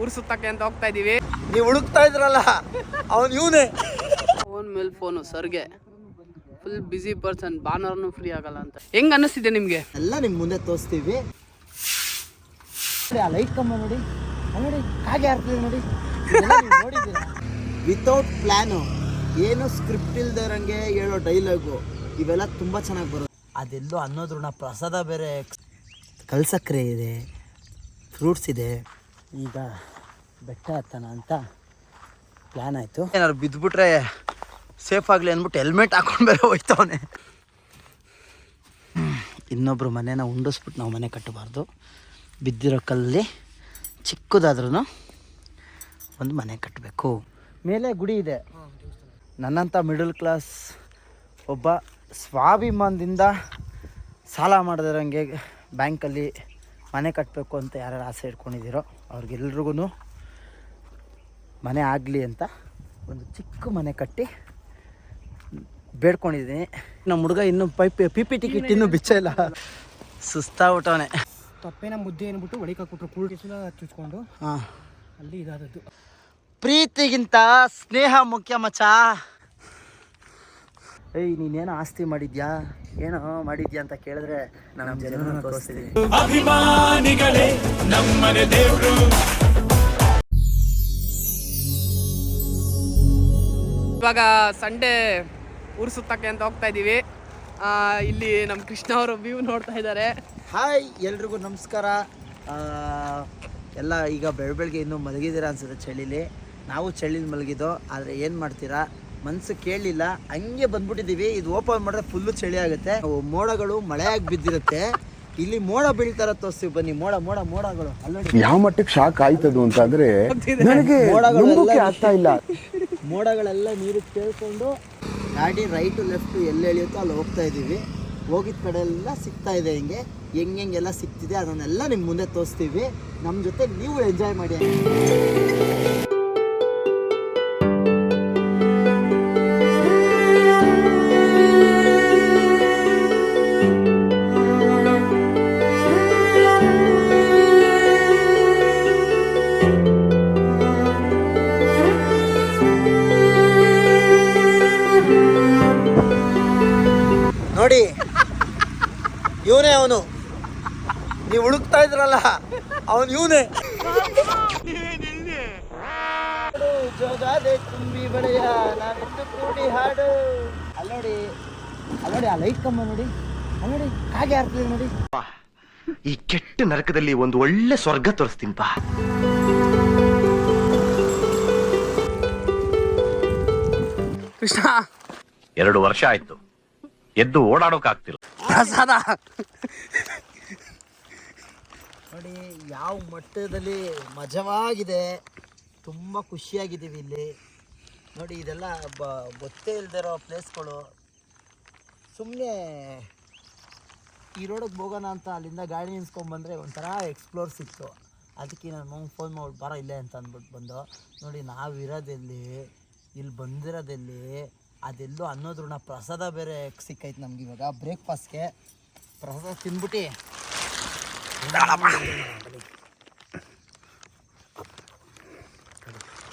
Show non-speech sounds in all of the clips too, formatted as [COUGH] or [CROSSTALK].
ಊರು ಸುತ್ತಕ್ಕೆ ಅಂತ ಹೋಗ್ತಾ ಇದೀವಿ. ನೀವು ಹುಡುಕ್ತಾ ಇದ್ರಲ್ಲ ಅವನ್ ಇವನೇ. ಫೋನ್ ಮೇಲೆ ಫೋನು ಸರ್ಗೆ. ಫುಲ್ ಬಿಸಿ ಪರ್ಸನ್ ಭಾನುವಾರನು ಫ್ರೀ ಆಗಲ್ಲ ಅಂತ. ಹೆಂಗ್ ಅನ್ನಿಸ್ತಿದೆ ನಿಮ್ಗೆ? ಎಲ್ಲ ನಿಮ್ ಮುಂದೆ ತೋರಿಸ್ತೀವಿ. ಆ ಲೈಟ್ ಕಂಬ ನೋಡಿ ನೋಡಿ ಹಾಗೆ ಆಗ್ತದೆ ನೋಡಿ. ವಿತೌಟ್ ಪ್ಲಾನು ಏನು ಸ್ಕ್ರಿಪ್ಟ್ ಇಲ್ದಿರಂಗೆ ಹೇಳೋ ಡೈಲಾಗು ಇವೆಲ್ಲ ತುಂಬ ಚೆನ್ನಾಗಿ ಬರುತ್ತೆ. ಅದೆಲ್ಲೋ ಅನ್ನೋದ್ರನ್ನ ಪ್ರಸಾದ ಬೇರೆ ಕಲ್ಸಕ್ರೆ ಇದೆ ಫ್ರೂಟ್ಸ್ ಇದೆ. ಈಗ ಬೆಟ್ಟ ಹತ್ತನ ಅಂತ ಪ್ಲ್ಯಾನ್ ಆಯಿತು. ಏನಾದ್ರು ಬಿದ್ದುಬಿಟ್ರೆ ಸೇಫ್ ಆಗಲಿ ಅಂದ್ಬಿಟ್ಟು ಹೆಲ್ಮೆಟ್ ಹಾಕೊಂಡು ಬೇರೆ ಹೋಯ್ತವನೆ. ಇನ್ನೊಬ್ಬರು ಮನೇನ ಉಂಡಿಸ್ಬಿಟ್ಟು ನಾವು ಮನೆ ಕಟ್ಟಬಾರ್ದು. ಬಿದ್ದಿರೋ ಕಲ್ಲಲ್ಲಿ ಚಿಕ್ಕದಾದ್ರೂ ಒಂದು ಮನೆ ಕಟ್ಟಬೇಕು ಮೇಲೆ ಗುಡಿ ಇದೆ. ನನ್ನಂಥ ಮಿಡಲ್ ಕ್ಲಾಸ್ ಒಬ್ಬ ಸ್ವಾಭಿಮಾನದಿಂದ ಸಾಲ ಮಾಡದಿರಂಗೆ ಬ್ಯಾಂಕಲ್ಲಿ ಮನೆ ಕಟ್ಟಬೇಕು ಅಂತ ಯಾರ್ಯಾರು ಆಸೆ ಇಟ್ಕೊಂಡಿದ್ದೀರೋ ಅವ್ರಿಗೆಲ್ರಿಗೂ ಮನೆ ಆಗಲಿ ಅಂತ ಒಂದು ಚಿಕ್ಕ ಮನೆ ಕಟ್ಟಿ ಬೇಡ್ಕೊಂಡಿದ್ದೀನಿ. ನಮ್ಮ ಹುಡುಗ ಇನ್ನೂ ಪೈಪ್ ಪಿ ಪಿ ಟಿಕೆಟ್ ಇನ್ನೂ ಬಿಚ್ಚ ಇಲ್ಲ. ಸುಸ್ತಾಗ್ಬಿಟ್ಟವನೆ ತಪ್ಪೇನ ಮುದ್ದೆ ಏನ್ಬಿಟ್ಟು ಒಳಗೆ ಹಾಕ್ಬಿಟ್ರು. ಕೂಲ್ ಚುಚ್ಕೊಂಡು ಹಾಂ. ಅಲ್ಲಿ ಇದಾದದ್ದು. ಪ್ರೀತಿಗಿಂತ ಸ್ನೇಹ ಮುಖ್ಯ ಮಚ ಏಯ್ ನೀನೇನೋ ಆಸ್ತಿ ಮಾಡಿದ್ಯಾ? ಏನೋ ಮಾಡಿದ್ಯಾ ಅಂತ ಕೇಳಿದ್ರೆ ನಾನು ನಮ್ಮನೆ ತೋರಿಸ್ತೀನಿ ಇವಾಗ ಸಂಡೇ ಊರು ಸುತ್ತಕ್ಕೆ ಅಂತ ಹೋಗ್ತಾ ಇದ್ದೀವಿ ಆ, ಇಲ್ಲಿ ನಮ್ಮ ಕೃಷ್ಣ ಅವರು ವ್ಯೂ ನೋಡ್ತಾ ಇದ್ದಾರೆ. ಹಾಯ್ ಎಲ್ರಿಗೂ ನಮಸ್ಕಾರ. ಆ, ಎಲ್ಲ ಈಗ ಬೆಳ ಬೆಳಗ್ಗೆ ಇನ್ನೂ ಮಲಗಿದ್ದೀರಾ ಅನ್ಸುತ್ತೆ ಚಳಿಲಿ. ನಾವು ಚಳಿಲಿ ಮಲಗಿದ್ದು ಆದರೆ ಏನು ಮಾಡ್ತೀರಾ? ಮನಸ್ಸು ಕೇಳಲಿಲ್ಲ ಹಂಗೆ ಬಂದ್ಬಿಟ್ಟಿದ್ದೀವಿ. ಇದು ಓಪನ್ ಮಾಡಿದ್ರೆ ಫುಲ್ಲು ಚಳಿ ಆಗುತ್ತೆ. ಅವು ಮೋಡಗಳು ಮಳೆಯಾಗಿ ಬಿದ್ದಿರುತ್ತೆ. ಇಲ್ಲಿ ಮೋಡ ಬೀಳ್ತಾರ ತೋರಿಸ್ತೀವಿ ಬನ್ನಿ. ಮೋಡ ಮೋಡ ಮೋಡಗಳು. ಅಲ್ಲೋಡಿ. ಯಾವ ಮಟ್ಟಕ್ಕೆ ಶಾಕ್ ಆಯ್ತದು ಅಂತಂದ್ರೆ ನನಗೆ ಮೋಡಗಳು ನಂಬೋಕೆ ಆಗ್ತಾ ಇಲ್ಲ. [LAUGHS] ಮೋಡಗಳೆಲ್ಲ ನೀರು ಕೇಳ್ಕೊಂಡು ಗಾಡಿ ರೈಟು ಲೆಫ್ಟು ಎಲ್ಲಿ ಎಳೆಯುತ್ತೋ ಅಲ್ಲಿ ಹೋಗ್ತಾ ಇದ್ದೀವಿ. ಹೋಗಿದ ಕಡೆ ಎಲ್ಲ ಸಿಗ್ತಾ ಇದೆ ಹಿಂಗೆ. ಹೆಂಗೆಂಗೆಲ್ಲ ಸಿಗ್ತಿದೆ ಅದನ್ನೆಲ್ಲ ನಿಮ್ಮ ಮುಂದೆ ತೋರಿಸ್ತೀವಿ. ನಮ್ಮ ಜೊತೆ ನೀವು ಎಂಜಾಯ್ ಮಾಡಿ ಹುಡುಕ್ತಾ ಅವನ್ ಇವನೇ. ಜೋಗಾದೆ ತುಂಬಿ ಬಳೆಯ ನಾವಿಂದು ಕೂಡಿ ಹಾಡು. ಅಲ್ಲೋಡಿ ಅಲ್ಲೋಡಿ ಆ ಲೈಟ್ ಕಂಬ ನೋಡಿ. ಅಲ್ಲಿ ನೋಡಿ ಹಾಗೆ ಆಗ್ತದೆ ನೋಡಿ ಈ ಕೆಟ್ಟ ನರಕದಲ್ಲಿ ಒಂದು ಒಳ್ಳೆ ಸ್ವರ್ಗ ತೋರಿಸ್ತೀನಿ ಪಾ ಕೃಷ್ಣ. ಎರಡು ವರ್ಷ ಆಯ್ತು. ಎದ್ದು ಓಡಾಡೋಕಾಗ್ತಿಲ್ಲ. ಪ್ರಸಾದ. ನೋಡಿ, ಯಾವ ಮಟ್ಟದಲ್ಲಿ ಮಜವಾಗಿದೆ. ತುಂಬ ಖುಷಿಯಾಗಿದ್ದೀವಿ ಇಲ್ಲಿ. ನೋಡಿ, ಇದೆಲ್ಲ ಬ, ಗೊತ್ತೇ ಇಲ್ದಿರೋ ಪ್ಲೇಸ್ಗಳು. ಸುಮ್ಮನೆ ಈ ರೋಡಿಗೆ ಹೋಗೋಣ ಅಂತ ಅಲ್ಲಿಂದ ಗಾಡಿ ನಿನ್ಸ್ಕೊಂಡ್ಬಂದರೆ ಒಂಥರ ಎಕ್ಸ್ಪ್ಲೋರ್ ಸಿಕ್ತು. ಅದಕ್ಕೆ ನಾನು ಫೋನ್ ಮಾಡಿ, ಬರ ಇಲ್ಲೇ ಅಂತ ಅಂದ್ಬಿಟ್ಟು ಬಂದು, ನೋಡಿ, ನಾವು ಇರೋದೆಲ್ಲಿ ಇಲ್ಲಿ ಬಂದಿರೋದೆಲ್ಲಿ, ಅದೆಲ್ಲೋ ಅನ್ನೋದ್ರನ್ನ ಪ್ರಸಾದ ಬೇರೆ ಸಿಕ್ಕೈತೆ ನಮ್ಗೆ ಇವಾಗ. ಬ್ರೇಕ್ಫಾಸ್ಟ್ಗೆ ಪ್ರಸಾದ ತಿಂದ್ಬಿಟ್ಟು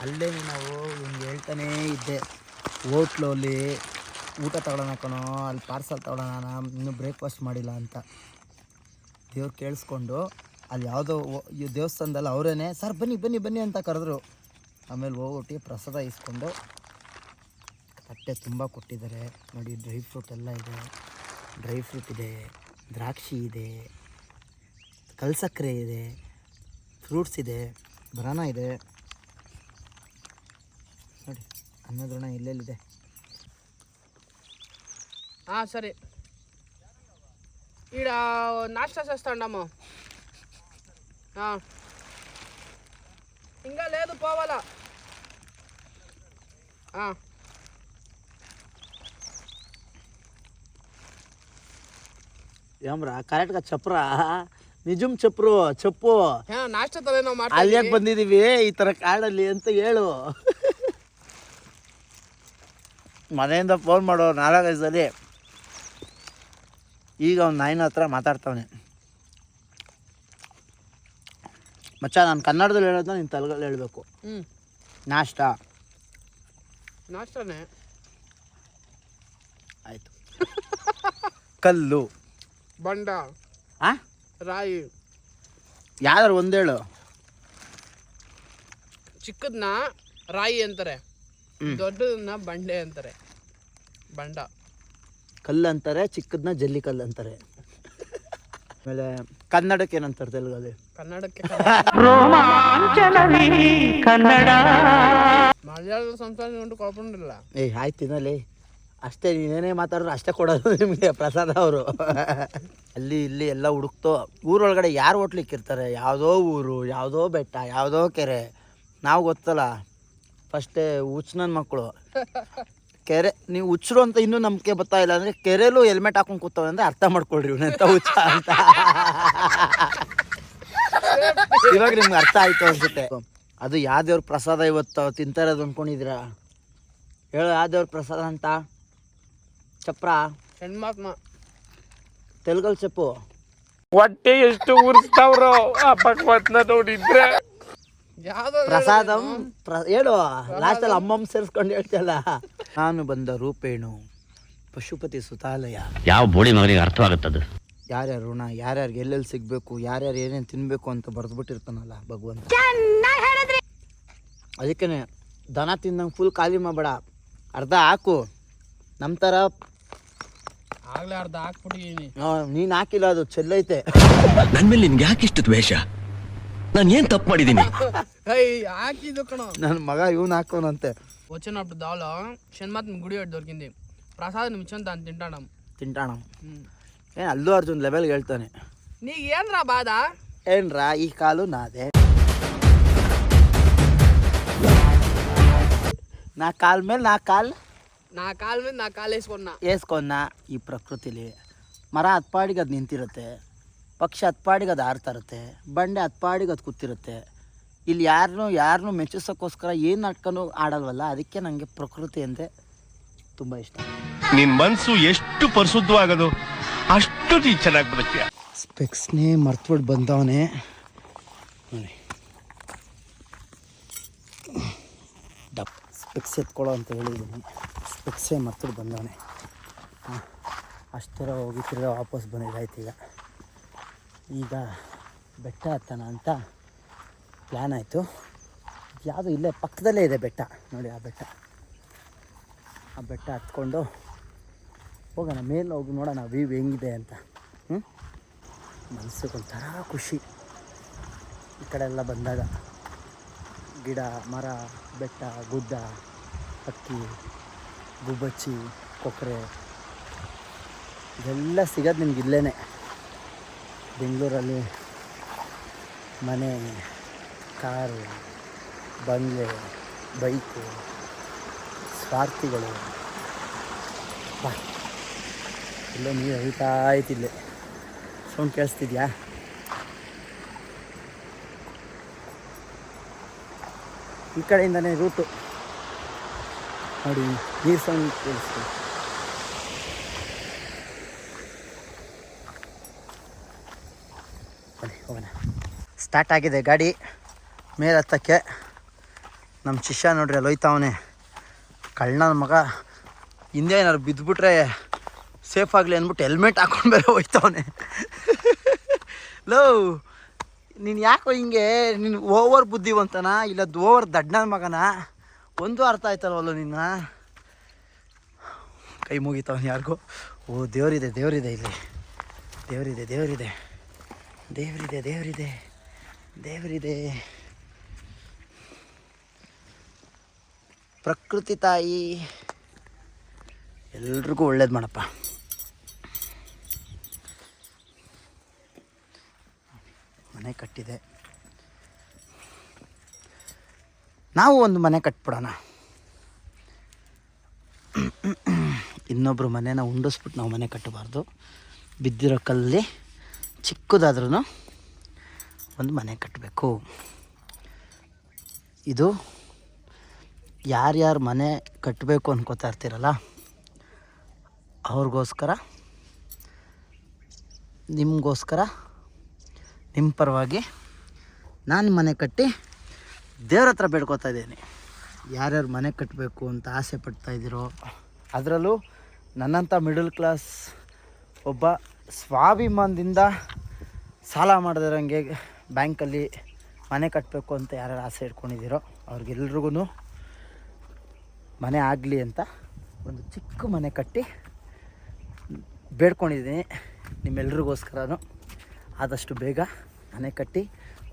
ಅಲ್ಲೇ ನಾವು ಹಿಂಗೆ ಹೇಳ್ತಾನೇ ಇದ್ದೆ. ಹೋಟ್ಲಲ್ಲಿ ಊಟ ತಗೊಳ್ಳೋಣ ಕಣೋ, ಅಲ್ಲಿ ಪಾರ್ಸಲ್ ತಗೊಳ್ಳೋಣ, ನಾನು ಇನ್ನೂ ಬ್ರೇಕ್ಫಾಸ್ಟ್ ಮಾಡಿಲ್ಲ ಅಂತ. ದೇವ್ರು ಕೇಳಿಸ್ಕೊಂಡು ಅಲ್ಲಿ ಯಾವುದೋ ದೇವಸ್ಥಾನದಲ್ಲಿ ಅವರೇನೆ, ಸರ್, ಬನ್ನಿ ಬನ್ನಿ ಬನ್ನಿ ಅಂತ ಕರೆದ್ರು. ಆಮೇಲೆ ಹೋಗ್ಬಿಟ್ಟು ಪ್ರಸಾದ ಇಸ್ಕೊಂಡು ತಟ್ಟೆ ತುಂಬ ಕೊಟ್ಟಿದ್ದಾರೆ. ನೋಡಿ, ಡ್ರೈ ಫ್ರೂಟ್ ಎಲ್ಲ ಇದೆ. ಡ್ರೈ ಫ್ರೂಟ್ ಇದೆ, ದ್ರಾಕ್ಷಿ ಇದೆ. ಕಲ್ಸಕ್ಕರೆ ಇದೆ ಫ್ರೂಟ್ಸ್ ಇದೆ ಬನಾನ ಇದೆ ನೋಡಿ ಅನ್ನದ್ರಣ ಎಲ್ಲೆಲ್ಲಿದೆ ఆ, సరే ఈడ నాష్టా చేస్తాండమ్మ ఆ. ఇంకా లేదు పోవాలా ఆ. ఏమ్రా కరెక్ట్గా చెప్పరా ನಿಜಮ್ ಚಪ್ರು ಚಪ್ಪು. ನಾಷ್ಟ ತಲೆ ಮಾಡ್ತಾ ಅಲ್ಲಿ ಯಾಕೆ ಇದೀವಿ. ಬಂದಿದ್ದೀವಿ ಈ ತರ ಕಾಡಲ್ಲಿ ಅಂತ ಹೇಳು. ಮನೆಯಿಂದ ಫೋನ್ ಮಾಡೋ ನಾಲ್ಕೈದು ಸಲ ಈಗ ಅವ್ನ ನಾಯಿನ ಹತ್ರ ಮಾತಾಡ್ತಾವನೆ. ಮಚ್ಚ ನಾನು ಕನ್ನಡದಲ್ಲಿ ಹೇಳೋದನ್ನ ನೀನು ತಲೆಗಳಲ್ಲಿ ಹೇಳಬೇಕು. ಹ್ಞೂ ನಾಷ್ಟ. ನಾಷ್ಟನೇ? ಆಯಿತು. ಕಲ್ಲು. ಬಂಡ ಆ? ರಾಯಿ. ಯಾರು ಒಂದೇಳು ಚಿಕ್ಕದನ್ನ ರಾಯಿ ಅಂತಾರೆ. ದೊಡ್ಡದನ್ನ ಬಂಡೆ ಅಂತಾರೆ. ಬಂಡ. ಕಲ್ಲು ಅಂತಾರೆ ಚಿಕ್ಕದನ್ನ ಜಲ್ಲಿ ಕಲ್ಲು ಅಂತಾರೆ. ಆಮೇಲೆ ಕನ್ನಡಕ್ಕೆ ಏನಂತಾರೆ ತೆಲುಗಲ್ಲಿ? ಕನ್ನಡಕ್ಕೆ [LAUGHS] ಕನ್ನಡ. ಮಲಯಾಳ ಸಂಸಾರ ಉಂಟು ಏಯ್ ಆಯ್ತು ಅಷ್ಟೇ, ನೀನೇನೇ ಮಾತಾಡಿದ್ರು ಅಷ್ಟೇ ಕೊಡೋದು ನಿಮಗೆ, ಪ್ರಸಾದ ಅವರು. ಅಲ್ಲಿ, ಇಲ್ಲಿ ಎಲ್ಲ ಹುಡುಕ್ತೋ. ಊರೊಳಗಡೆ ಯಾರು ಹೋಟ್ಲಿಕ್ಕಿರ್ತಾರೆ ಯಾವುದೋ ಊರು, ಯಾವುದೋ ಬೆಟ್ಟ, ಯಾವುದೋ ಕೆರೆ. ನಾವು ಗೊತ್ತಲ್ಲ ಫಸ್ಟೇ ನನ್ನ ಮಕ್ಕಳು ಕೆರೆ, ನೀವು ಹುಚ್ಚರು ಅಂತ ಇನ್ನೂ ನಂಬಿಕೆ ಬರ್ತಾ ಇಲ್ಲ ಅಂದರೆ ಕೆರೆಲೂ ಹೆಲ್ಮೆಟ್ ಹಾಕೊಂಡು ಕೂತವೆ ಅಂದರೆ ಅರ್ಥ ಮಾಡ್ಕೊಳ್ರಿ ಇವನೆಂತ ಹುಚ್ಚ ಅಂತ. ಇವಾಗ ನಿಮ್ಗೆ ಅರ್ಥ ಆಯಿತು ಅನ್ಸುತ್ತೆ. ಅದು ಯಾವ ದೇವ್ರ ಪ್ರಸಾದ ಇವತ್ತು ತಿಂತಾರೆ ಇರೋದು ಅಂದ್ಕೊಂಡಿದ್ದೀರಾ ಹೇಳು ಯಾವ ದೇವ್ರ ಪ್ರಸಾದ ಅಂತ. ಚಪ್ರ? ಹೆಣ್ಮಾತ್ಮ ತೆಲುಗಲ್ ಚಪ್ಪು. ಹೊಟ್ಟೆ ಎಷ್ಟು ಉರಿಸ್ತಾವ್ರು ಆ ಭಗವತ್ನ ನೋಡಿದ್ರೆ. ಯಾವ್ದೋ ಪ್ರಸಾದಂ ಪ್ರ ಹೇಳು ಲಾಸ್ಟಲ್ಲಿ ಅಮ್ಮಮ್ಮ ಸೇರಿಸ್ಕೊಂಡು ಹೇಳ್ತಿಯಲ್ಲ. ನಾನು ಬಂದ ರೂಪೇಣು ಪಶುಪತಿ ಸುತಾಲಯ. ಯಾವ ಬೋಳಿ ಮಗನಿಗೆ ಅರ್ಥವಾಗುತ್ತದು ಯಾರ್ಯಾರ ಋಣ ಯಾರ್ಯಾರಿಗೆ ಎಲ್ಲೆಲ್ಲಿ ಸಿಗಬೇಕು ಯಾರ್ಯಾರು ಏನೇನು ತಿನ್ನಬೇಕು ಅಂತ ಬರೆದ್ಬಿಟ್ಟಿರ್ತಾನಲ್ಲ ಭಗವಂತ. ಅದಕ್ಕೇ ದನ ತಿಂದಂಗೆ ಫುಲ್ ಖಾಲಿ ಮಾಡಬೇಡ. ಅರ್ಧ ಹಾಕು. ನಮ್ಮ ಥರ ಆಗ್ಲೇ ಅರ್ಧ ಹಾಕ್ಬಿಟ್ಟಿದೀನಿ ನೀನು ಹಾಕಿಲ್ಲ ಅದು ಚೆಲ್ಲೈತೆ ನನ್ ಮೇಲೆ ನಿನ್ಗೆ ಯಾಕೆ ಇಷ್ಟು ದ್ವೇಷ ನಾನು ಏನ್ ತಪ್ಪು ಮಾಡಿದ್ದೀನಿ ಏಯ್ ಹಾಕಿದ್ದು ಕಣ ನನ್ನ ಮಗ ಇವನು ಹಾಕೋನಂತೆ వచ్చినప్పుడు దాలో షణ్మాత్మ గుడి వాడు దొరికింది ప్రసాద్ నిమిషం దాన్ని తింటాడం ತಿಂಟಾಣ ಏನು ಅಲ್ಲು ಅರ್ಜುನ್ ಲೆವೆಲ್ಗೆ ಹೇಳ್ತಾನೆ నీకు ఏంద్రా బాధ ಏನ್ರಾ ಈ ಕಾಲು ನಾದೆ ನಾ ಕಾಲ್ ಮೇಲೆ ನಾ ಕಾಲ್ నా కాలు మీద నా కాలు వేసుకున్నా ಏಸ್ಕೊನ್ನ ಈ ಪ್ರಕೃತಿಲಿ ಮರ ಹತ್ಪಾಡಿಗೆ ಅದು ನಿಂತಿರುತ್ತೆ ಪಕ್ಷಿ ಹತ್ಪಾಡಿಗೆ ಅದು ಆಡ್ತಾ ಇರುತ್ತೆ ಬಂಡೆ ಹತ್ಪಾಡಿಗೆ ಅದು ಕೂತಿರುತ್ತೆ ಇಲ್ಲಿ ಯಾರನ್ನೂ ಯಾರನ್ನೂ ಮೆಚ್ಚಿಸೋಕ್ಕೋಸ್ಕರ ಏನು ನಾಟಕನೂ ಆಡಲ್ವಲ್ಲ ಅದಕ್ಕೆ ನನಗೆ ಪ್ರಕೃತಿ ಅಂದರೆ ತುಂಬ ಇಷ್ಟ ನಿನ್ ಮನ್ಸು ಎಷ್ಟು ಪರಿಶುದ್ಧವಾಗದು ಅಷ್ಟು ನೀ ಚೆನ್ನಾಗಿ ಬದುಕ್ತೀಯ ಸ್ಪೆಕ್ಸ್ನೇ ಮರ್ತ್ಬಿಟ್ಟು ಬಂದವನೇ ನೋಡಿ ಡಪ್ ಸ್ಪೆಕ್ಸ್ ಎತ್ಕೊಳ್ಳೋ ಅಂತ ಹೇಳಿದ್ದೀನಿ ಸ್ಪೆಕ್ಸೇ ಮರ್ತ್ಬಿಟ್ಟು ಬಂದವನೇ. ಹಾಂ, ಅಷ್ಟರ ಹೋಗಿ ತಿರ್ಗಾ ವಾಪಸ್ ಬಂದಿದ್ದಾಯ್ತು ಈಗ. ಈಗ ಬೆಟ್ಟ ಹತ್ತೋಣ ಅಂತ ಪ್ಲ್ಯಾನ್ ಆಯಿತು. ಯಾವುದು ಇಲ್ಲೇ ಪಕ್ಕದಲ್ಲೇ ಇದೆ ಬೆಟ್ಟ. ನೋಡಿ ಆ ಬೆಟ್ಟ. ಆ ಬೆಟ್ಟ ಹತ್ಕೊಂಡು ಹೋಗೋಣ, ಮೇಲೆ ಹೋಗಿ ನೋಡೋಣ ವ್ಯೂ ಹೆಂಗಿದೆ ಅಂತ. ಹ್ಞೂ ಮನಸ್ಸಿಗೆ ಒಂಥರ ಖುಷಿ. ಈ ಕಡೆ ಎಲ್ಲ ಬಂದಾಗ ಗಿಡ, ಮರ, ಬೆಟ್ಟ, ಗುಡ್ಡ, ಹಕ್ಕಿ ಗುಬ್ಬಚ್ಚಿ ಕೊಕ್ಕರೆ ಇದೆಲ್ಲ ಸಿಗೋದು ನಿಮ್ಗೆ ಇಲ್ಲೇ ಬೆಂಗಳೂರಲ್ಲಿ ಮನೆ, ಕಾರು, ಬಂಗ್ಲೆ, ಬೈಕು, ಸ್ವಾರ್ಥಿಗಳು. ಬಾ. ಇಲ್ಲೇ ನೀರು ಹರಿತಾ ಆಯ್ತಿಲ್ಲೇ ಸೌಂಡ್ ಕೇಳಿಸ್ತಿದ್ಯಾ? ಈ ಕಡೆಯಿಂದನೇ ರೂಟು. ನೋಡಿ. ನೀರು ಸೌಂಡ್ ಹೋಗೋಣ. ಸ್ಟಾರ್ಟ್ ಆಗಿದೆ ಗಾಡಿ. ಮೇಲೆ ಹತ್ತಕ್ಕೆ ನಮ್ಮ ಶಿಷ್ಯ ನೋಡ್ರಿ ಅಲ್ಲಿ ಹೋಯ್ತಾವನೆ ಕಳ್ಳನ ಮಗ. ಹಿಂದೆ ಏನಾದ್ರು ಬಿದ್ದುಬಿಟ್ರೆ ಸೇಫ್ ಆಗಲಿ ಅಂದ್ಬಿಟ್ಟು ಹೆಲ್ಮೆಟ್ ಹಾಕೊಂಡು ಬೇರೆ ಹೋಯ್ತವನೆ ಲೋ, ನೀನು ಯಾಕೋ ಹಿಂಗೆ, ನೀನು ಓವರ್ ಬುದ್ಧಿವಂತನ? ಇಲ್ಲ ಓವರ್ ದಡ್ಡನ ಮಗನ? ಒಂದು ಅರ್ಥ ಆಯ್ತಲ್ವಲ್ಲ ನಿನ್ನ? ಕೈ ಮುಗಿತಾವನು ಯಾರಿಗೂ. ಓ, ದೇವರಿದೆ ದೇವರಿದೆ ಇಲ್ಲಿ. ದೇವರಿದೆ ದೇವರಿದೆ. ದೇವರಿದೆ ದೇವರಿದೆ. ದೇವರಿದೆ. ಪ್ರಕೃತಿ ತಾಯಿ. ಎಲ್ರಿಗೂ ಒಳ್ಳೇದು ಮಾಡಪ್ಪ. ಮನೆ ಕಟ್ಟಿದೆ. ನಾವು ಒಂದು ಮನೆ ಕಟ್ಬಿಡೋಣ. ಇನ್ನೊಬ್ಬರು ಮನೆನ ಉಂಡಿಸ್ಬಿಟ್ಟು ನಾವು ಮನೆ ಕಟ್ಟಬಾರ್ದು. ಬಿದ್ದಿರೋ ಕಲ್ಲಿ ಚಿಕ್ಕದಾದ್ರೂ ಒಂದು ಮನೆ ಕಟ್ಟಬೇಕು. ಇದು ಯಾರ್ಯಾರು ಮನೆ ಕಟ್ಟಬೇಕು ಅನ್ಕೋತಾ ಇರ್ತೀರಲ್ಲ, ಅವ್ರಿಗೋಸ್ಕರ, ನಿಮಗೋಸ್ಕರ ನಿಮ್ಮ ಪರವಾಗಿ ನಾನು ಮನೆ ಕಟ್ಟಿ ದೇವ್ರ ಹತ್ರ ಬೇಡ್ಕೊತಾ ಇದ್ದೀನಿ. ಯಾರ್ಯಾರು ಮನೆ ಕಟ್ಟಬೇಕು ಅಂತ ಆಸೆ ಪಡ್ತಾ ಇದ್ದೀರೋ, ಅದರಲ್ಲೂ ನನ್ನಂಥ ಮಿಡಲ್ ಕ್ಲಾಸ್ ಒಬ್ಬ ಸ್ವಾಭಿಮಾನದಿಂದ ಸಾಲ ಮಾಡದಿರಂಗೆ ಬ್ಯಾಂಕಲ್ಲಿ ಮನೆ ಕಟ್ಟಬೇಕು ಅಂತ ಯಾರ್ಯಾರು ಆಸೆ ಇಟ್ಕೊಂಡಿದ್ದೀರೋ ಅವ್ರಿಗೆಲ್ರಿಗೂ ಮನೆ ಆಗಲಿ ಅಂತ ಒಂದು ಚಿಕ್ಕ ಮನೆ ಕಟ್ಟಿ ಬೇಡ್ಕೊಂಡಿದ್ದೀನಿ. ನಿಮ್ಮೆಲ್ರಿಗೋಸ್ಕರನೂ ಆದಷ್ಟು ಬೇಗ ಮನೆ ಕಟ್ಟಿ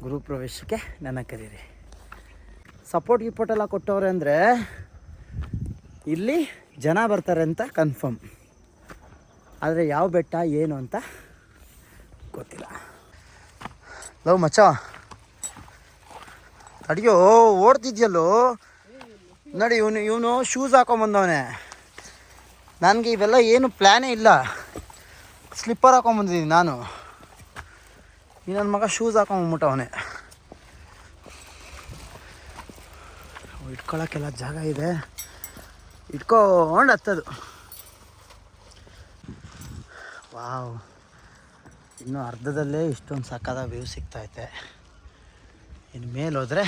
ಗುರುಪ್ರವೇಶಕ್ಕೆ ನನ್ನ ಕರೀರಿ. ಸಪೋರ್ಟ್, ಗಿಪೋರ್ಟ್ ಎಲ್ಲ ಕೊಟ್ಟವ್ರೆ ಅಂದರೆ ಇಲ್ಲಿ ಜನ ಬರ್ತಾರೆ ಅಂತ ಕನ್ಫರ್ಮ್ ಆದರೆ ಯಾವ ಬೆಟ್ಟ, ಏನು ಅಂತ ಗೊತ್ತಿಲ್ಲ. ಲವ್ ಮಚ್ಚ? ಅಡಿಯೋ ಓಡ್ತಿದ್ಯಲ್ಲೋ? ನೋಡಿ, ಇವನು ಇವನು ಶೂಸ್ ಹಾಕೊಂಬಂದವನೆ. ನನಗೆ ಇವೆಲ್ಲ ಏನು ಪ್ಲ್ಯಾನೇ ಇಲ್ಲ. ಸ್ಲಿಪ್ಪರ್ ಹಾಕೊಂಬಂದಿದ್ದೀನಿ ನಾನು. ಈ ನನ್ನ ಮಗ ಶೂಸ್ ಹಾಕೊಂಬಂದ್ಬಿಟ್ಟವನೆ. ಇಟ್ಕೊಳ್ಳೋಕ್ಕೆಲ್ಲ ಜಾಗ ಇದೆ. ಇಟ್ಕೊಂಡು ಹತ್ತದು. ವಾವ್. ಇನ್ನು ಅರ್ಧದಲ್ಲೇ ಇಷ್ಟೊಂದು ಸಕ್ಕದ ವ್ಯೂ ಸಿಗ್ತೈತೆ ಇನ್ನು ಮೇಲೆ ಹೋದರೆ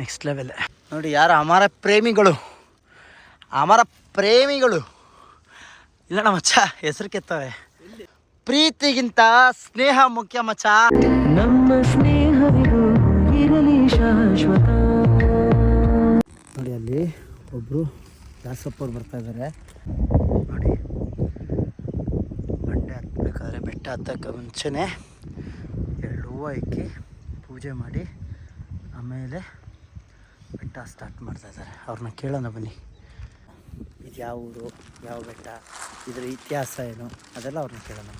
ನೆಕ್ಸ್ಟ್ ಲೆವೆಲ್ ನೋಡಿ ಯಾರು ಅಮರ ಪ್ರೇಮಿಗಳು. ಅಮರ ಪ್ರೇಮಿಗಳು. ಇಲ್ಲ ಮಚ್ಚ ಹೆಸರು ಕೆತ್ತವೆ ಪ್ರೀತಿಗಿಂತ ಸ್ನೇಹ ಮುಖ್ಯ ಮಚ್ಚ. ನೋಡಿ ಅಲ್ಲಿ ಒಬ್ಬರು ದಾಸಪ್ಪವ್ರು ಬರ್ತಾ ಇದ್ದಾರೆ ನೋಡಿ, ಬಂಡೆ ಹತ್ತಬೇಕಾದ್ರೆ ಬೆಟ್ಟ ಹತ್ತಕ್ಕೆ ಮುಂಚೆನೇ ಎರಡು ಹೂವು ಇಕ್ಕಿ ಪೂಜೆ ಮಾಡಿ ಆಮೇಲೆ ಬೆಟ್ಟ ಸ್ಟಾರ್ಟ್ ಮಾಡ್ತಾ ಇದ್ದಾರೆ ಅವ್ರನ್ನ ಕೇಳೋಣ ಬನ್ನಿ. ಇದು ಯಾವ ಊರು, ಯಾವ ಬೆಟ್ಟ, ಇದರ ಇತಿಹಾಸ ಏನು, ಅದೆಲ್ಲ ಅವ್ರನ್ನ ಕೇಳೋಣ.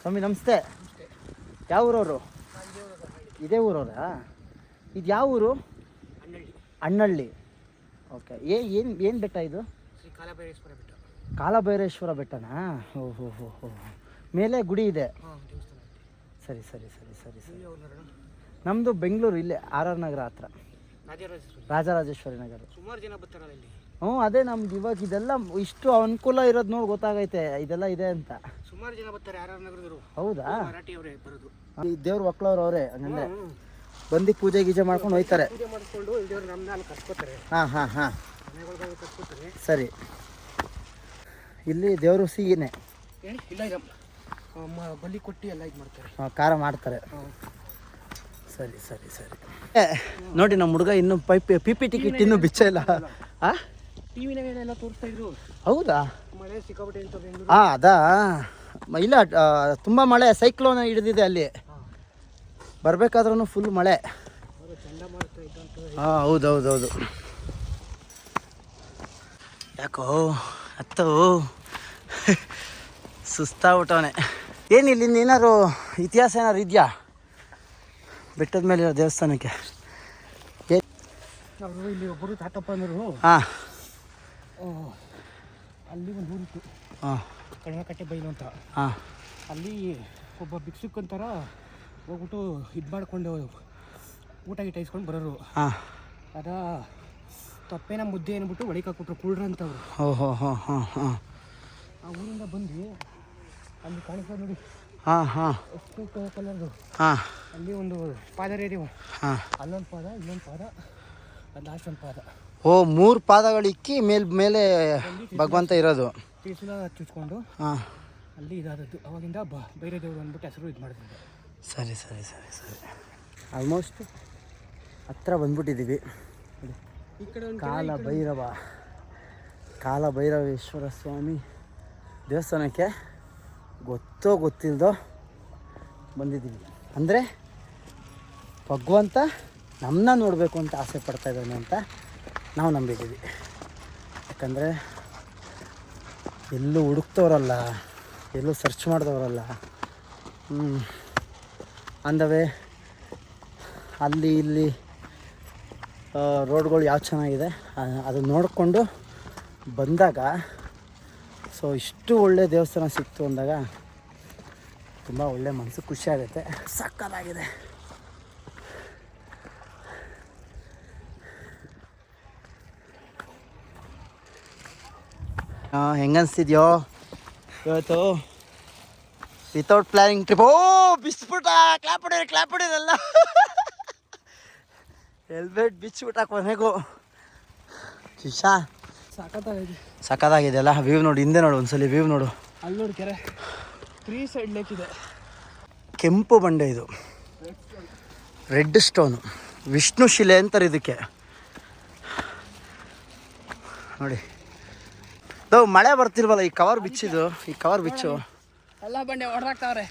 ಸ್ವಾಮಿ, ನಮಸ್ತೆ. ಯಾವ ಊರವರು? ಇದೇ ಊರವರಾ? ಇದು ಯಾವ ಊರು? ಅಣ್ಣಳ್ಳಿ. ಓಕೆ. ಏ ಏನು ಏನು ಬೆಟ್ಟ ಇದು? ಶ್ರೀ ಕಾಲಭೈರೇಶ್ವರ ಬೆಟ್ಟ. ಕಾಲಭೈರೇಶ್ವರ ಬೆಟ್ಟನಾ? ಓ ಹೋ ಹೋ ಹೋ. ಮೇಲೆ ಗುಡಿ ಇದೆ. ಸರಿ ಸರಿ ಸರಿ ಸರಿ ಸರಿ. ನಮ್ಮದು ಬೆಂಗಳೂರು ಇಲ್ಲೇ ಆರ್ ಆರ್ ನಗರ ಹತ್ರ. ರಾಜರಾಜೇಶ್ವರಿ. ನಗರ. ಸುಮಾರು ಜನ ಬರ್ತಾರಲ್ಲ ಇಲ್ಲಿ? ಹ್ಞೂ ಅದೇ ನಮ್ದು ಇವಾಗ ಇದೆಲ್ಲ ಇಷ್ಟು ಅನುಕೂಲ ಇರೋದು ನೋಡಿ ಗೊತ್ತಾಗೈತೆ ಇದೆಲ್ಲ ಇದೆ ಅಂತ. ಸುಮಾರು ಜನ ಬರ್ತಾರೆ ಆರ್ ನಗರದವರು. ಹೌದಾ? ಬರೋದು. ದೇವ್ರ ಮಕ್ಳವ್ರು ಅವರೇ ಹಂಗಂದ್ರೆ. ಬಂದು ಪೂಜೆ ಗೀಜೆ ಮಾಡ್ಕೊಂಡು ಹೋಯ್ತಾರೆ. ಪೂಜೆ ಮಾಡಿಸ್ಕೊಂಡು ಇಲ್ದೇವ್ರು ನಮ್ಮನ್ನ ಅಲ್ಲಿ ಕರ್ಸ್ಕೊತಾರೆ. ಹಾಂ ಹಾಂ ಹಾಂ. ಮನೆಗಳ್ದಾಗ ಕರ್ಸ್ಕೊತಾರೆ. ಸರಿ. ಇಲ್ಲಿ ದೇವರು ಸಿಹಿನೇ. ಏನು ಇಲ್ಲ ಇಲ್ಲ. ಆ, ಮ- ಬಲಿ ಕೊಟ್ಟು ಎಲ್ಲ ಇದು ಮಾಡ್ತಾರೆ. ಆ, ಖಾರ ಮಾಡ್ತಾರೆ. ಸರಿ ಸರಿ ಸರಿ. ಏ, ನೋಡಿ ನಮ್ಮ ಹುಡುಗ ಇನ್ನೂ ಪೈಪ್ ಪಿ ಪಿ ಟಿಕೆಟ್ ಇನ್ನೂ ಬಿಚ್ಚ ಇಲ್ಲ. ಆ? ಟಿ ವಿನಾಗೆಲ್ಲ ತೋರಿಸ್ತಾ ಇದ್ರು? ಹೌದಾ? ಮಳೆ ಸಿಕ್ಕಾಪಟ್ಟೆ ಅಂತ ಬೆಂಗಳೂರು ಹಾಂ ಅದಾ? ಮ- ಇಲ್ಲ ತುಂಬ ಮಳೆ ಸೈಕ್ಲೋನ್ ಹಿಡಿದಿದೆ ಅಲ್ಲಿ. ಬರಬೇಕಾದ್ರೂ ಫುಲ್ ಮಳೆ. ಹಾಂ ಹೌದು ಹೌದು ಹೌದು ಯಾಕೋ ಅತ್ತೋ. ಸುಸ್ತಾಗ್ಬಿಟ್ಟವನೆ. ಇಲ್ಲಿಂದ ಏನಾದ್ರು ಇತಿಹಾಸ ಏನಾದ್ರು ಇದೆಯಾ? ಬೆಟ್ಟದ ಮೇಲೆ ಇರೋ ದೇವಸ್ಥಾನಕ್ಕೆ. ಇಲ್ಲಿ ಒಬ್ಬರು ತಾತಪ್ಪನವರು ಹಾಂ. ಅಲ್ಲಿ ಒಂದು ಊರಿತ್ತು ಹಾಂ. ಬೈಲು ಅಂತ. ಹಾಂ. ಅಲ್ಲಿ ಒಬ್ಬ ಭಿಕ್ಷುಕಂತರ ಹೋಗ್ಬಿಟ್ಟು ಇದು ಮಾಡ್ಕೊಂಡು ಊಟ ಗೀಟ ಇಸ್ಕೊಂಡು ಬರೋರು. ಹಾಂ. ಅದ ತಪ್ಪೇನ ಮುದ್ದೆ ಅಂದ್ಬಿಟ್ಟು ಒಳಗೆ ಹಾಕ್ಬಿಟ್ರು ಕುಳ್ರ ಅಂತವ್ರು. ಅವರು ಹೋ ಹೋ ಹಾಂ ಹಾಂ. ಆ ಊರಿಂದ ಬಂದು ಅಲ್ಲಿ ಕಾಣಿಸ್ತದೆ ನೋಡಿ. ಹಾಂ ಹಾಂ. ಎಷ್ಟು ಕಲರ್ದು. ಹಾಂ. ಅಲ್ಲಿ ಒಂದು ಪಾದ ರೇಡಿಯೋ ಹಾಂ. ಅಲ್ಲೊಂದು ಪಾದ ಇಲ್ಲೊಂದು ಪಾದ ಅದು ಲಾಸ್ಟ್ ಒಂದು ಪಾದ. ಓ ಮೂರು ಪಾದಗಳು ಇಕ್ಕಿ ಮೇಲ್ ಮೇಲೆ ಭಗವಂತ ಇರೋದು. ಚುಚ್ಕೊಂಡು ಹಾಂ. ಅಲ್ಲಿ ಇದಾದದ್ದು. ಅವಾಗಿಂದ ಬ ಬೇರೆ ದೇವರು ಅಂದ್ಬಿಟ್ಟು ಹೆಸರು ಇದು ಮಾಡಿದ್ರು ಸರಿ ಸರಿ ಸರಿ ಸರಿ. ಆಲ್ಮೋಸ್ಟ್ ಹತ್ರ ಬಂದ್ಬಿಟ್ಟಿದ್ದೀವಿ. ಈ ಕಡೆ ಒಂದು ಕಾಲ ಭೈರವ ಕಾಲ ಭೈರವೇಶ್ವರ ಸ್ವಾಮಿ ದೇವಸ್ಥಾನಕ್ಕೆ ಗೊತ್ತೋ ಗೊತ್ತಿಲ್ಲದೋ ಬಂದಿದ್ದೀವಿ. ಅಂದರೆ ಭಗವಂತ ನಮ್ಮನ್ನ ನೋಡಬೇಕು ಅಂತ ಆಸೆ ಪಡ್ತಾ ಇದ್ದಾನೆ ಅಂತ ನಾವು ನಂಬಿದ್ದೀವಿ. ಯಾಕಂದರೆ ಎಲ್ಲೂ ಹುಡುಕ್ತವ್ರಲ್ಲ ಎಲ್ಲೂ ಸರ್ಚ್ ಮಾಡಿದವರಲ್ಲ. ಅಂದವೇ, ಅಲ್ಲಿ ಇಲ್ಲಿ ರೋಡ್ಗಳು ಯಾವ ಚೆನ್ನಾಗಿದೆ ಅದು ನೋಡಿಕೊಂಡು ಬಂದಾಗ, ಸೊ ಇಷ್ಟು ಒಳ್ಳೆ ದೇವಸ್ಥಾನ ಸಿಕ್ತು ಅಂದಾಗ ತುಂಬ ಒಳ್ಳೆ ಮನಸ್ಸು ಖುಷಿ ಆಗುತ್ತೆ. ಸಕ್ಕತ್ತಾಗಿದೆ. ಹೆಂಗನ್ಸ್ತಿದ್ಯೋ? ಇವತ್ತು ವಿತೌಟ್ ಪ್ಲಾನಿಂಗ್ ಟ್ರಿಪ್ ಓ ಬಿಸ್ಬಿಟ್ಟ ಕ್ಲಾಪ್ ಹೊಡೀರಿ ಕ್ಲಾಪ್ ಹೊಡೀರಲ್ಲ ಹೆಲ್ಮೆಟ್ ಬಿಚ್ಚಿಬಿಟ್ಟ ಕೊನೆಗೂ ಶಿಶಾ. ಸಖತ್ತಾಗಿದೆ ಸಖತ್ತಾಗಿದೆ ಅಲ್ಲ. ವ್ಯೂ ನೋಡು ಹಿಂದೆ ನೋಡು ಒಂದ್ಸಲಿ ವ್ಯೂ ನೋಡು. ಅಲ್ಲಿ ನೋಡಿ ಕೆರೆ. ತ್ರೀ ಸೈಡ್ ಲೇಕ್ ಇದೆ. ಕೆಂಪು ಬಂಡೆ ಇದು. ರೆಡ್ ಸ್ಟೋನು ವಿಷ್ಣು ಶಿಲೆ ಅಂತಾರೆ ಇದಕ್ಕೆ. ನೋಡಿ. ನಾವು ಮಳೆ ಬರ್ತಿಲ್ವಲ್ಲ ಈ ಕವರ್ ಬಿಚ್ಚಿದು ಈ ಕವರ್ ಬಿಚ್ಚು. ಎಲ್ಲ ಬಂಡೆ ಹೊಡೆದಾಕ್ತಾವ್ರೆ.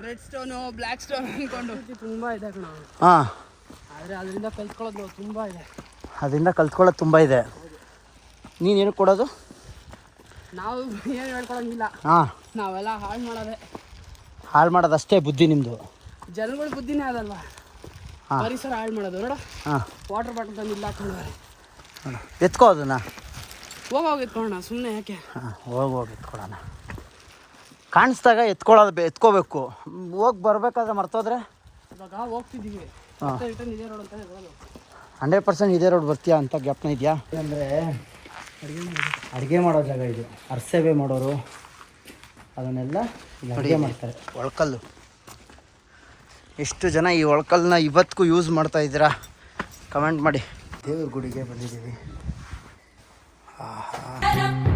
ರೆಡ್ ಸ್ಟೋನು ಬ್ಲ್ಯಾಕ್ ಸ್ಟೋನ್ ಅಂದ್ಕೊಂಡು ತುಂಬ ಇದೆ ಕಣ. ಹಾಂ. ಆದರೆ ಅದರಿಂದ ಕಲ್ತ್ಕೊಳ್ಳೋದು ತುಂಬ ಇದೆ. ಅದರಿಂದ ಕಲ್ತ್ಕೊಳ್ಳೋದು ತುಂಬ ಇದೆ. ನೀನೇನು ಕೊಡೋದು? ನಾವು ಏನು ಹೇಳ್ಕೊಳಂಗಿಲ್ಲ. ಹಾಂ. ನಾವೆಲ್ಲ ಹಾಳು ಮಾಡೋದೆ. ಹಾಳು ಮಾಡೋದಷ್ಟೇ ಬುದ್ಧಿ ನಿಮ್ಮದು ಜನಗಳ ಬುದ್ಧಿನೇ ಅದಲ್ವಾ? ಹಾ. ಪರಿಸರ ಹಾಳು ಮಾಡೋದು. ನೋಡ. ಹಾಂ. ವಾಟರ್ ಬಾಟಲ್ ತಂದು ಇಲ್ಲ ಹಾಕೊಂಡಿದ್ದಾರೆ ಎತ್ಕೋ ಅದನ್ನ. ಹೋಗಿ ಹೋಗಿ ಎತ್ಕೊಳ್ಳೋಣ ಸುಮ್ಮನೆ ಯಾಕೆ? ಹಾಂ ಹೋಗಿ ಹೋಗಿ ಎತ್ಕೊಳ್ಳೋಣ ಕಾಣಿಸ್ದಾಗ ಎತ್ಕೊಳ್ಳೋದು ಎತ್ಕೋಬೇಕು. ಹೋಗಿ ಬರಬೇಕಾದ್ರೆ ಮರ್ತೋದ್ರೆ? ಇವಾಗ ಹೋಗ್ತಿದ್ದೀವಿ. ಹಂಡ್ರೆಡ್ ಪರ್ಸೆಂಟ್ ಇದೇ ರೋಡ್ ಬರ್ತೀಯಾ ಅಂತ ಜ್ಞಾಪನ ಇದೆಯಾ? ಅಂದರೆ ಅಡುಗೆ ಮಾಡೋ ಜಾಗ ಇದು. ಅರ್ಸೇವೆ ಮಾಡೋರು ಅದನ್ನೆಲ್ಲ ಅಡುಗೆ ಮಾಡ್ತಾರೆ. ಒಳ್ಕಲ್ಲು. ಎಷ್ಟು ಜನ ಈ ಒಳ್ಕಲ್ನ ಇವತ್ತಿಗೂ ಯೂಸ್ ಮಾಡ್ತಾ ಇದ್ದೀರಾ? ಕಮೆಂಟ್ ಮಾಡಿ. ದೇವ್ರ ಗುಡಿಗೆ ಬಂದಿದ್ದೀವಿ. ಆಹಾ.